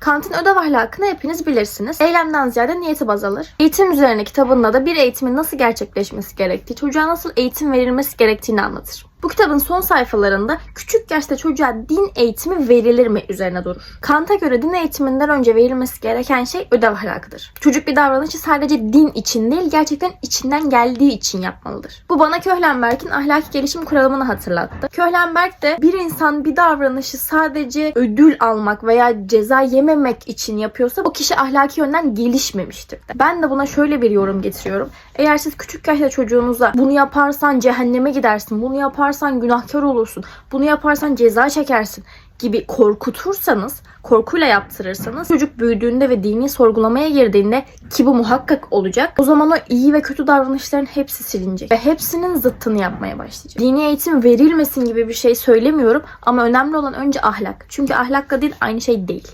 Kant'ın ödev ahlakını hepiniz bilirsiniz. Eylemden ziyade niyeti baz alır. Eğitim üzerine kitabında da bir eğitimin nasıl gerçekleşmesi gerektiği, çocuğa nasıl eğitim verilmesi gerektiğini anlatır. Bu kitabın son sayfalarında küçük yaşta çocuğa din eğitimi verilir mi üzerine durur. Kant'a göre din eğitiminden önce verilmesi gereken şey ödev ahlakıdır. Çocuk bir davranışı sadece din için değil gerçekten içinden geldiği için yapmalıdır. Bu bana Köhlenberg'in ahlaki gelişim kuramını hatırlattı. Köhlenberg de bir insan bir davranışı sadece ödül almak veya ceza yememek için yapıyorsa o kişi ahlaki yönden gelişmemiştir. Ben de buna şöyle bir yorum getiriyorum. Eğer siz küçük yaşta çocuğunuza bunu yaparsan cehenneme gidersin, bunu yaparsan günahkar olursun, bunu yaparsan ceza çekersin gibi korkutursanız, korkuyla yaptırırsanız çocuk büyüdüğünde ve dini sorgulamaya girdiğinde ki bu muhakkak olacak. O zaman o iyi ve kötü davranışların hepsi silinecek ve hepsinin zıttını yapmaya başlayacak. Dini eğitim verilmesin gibi bir şey söylemiyorum ama önemli olan önce ahlak. Çünkü ahlakla din aynı şey değil.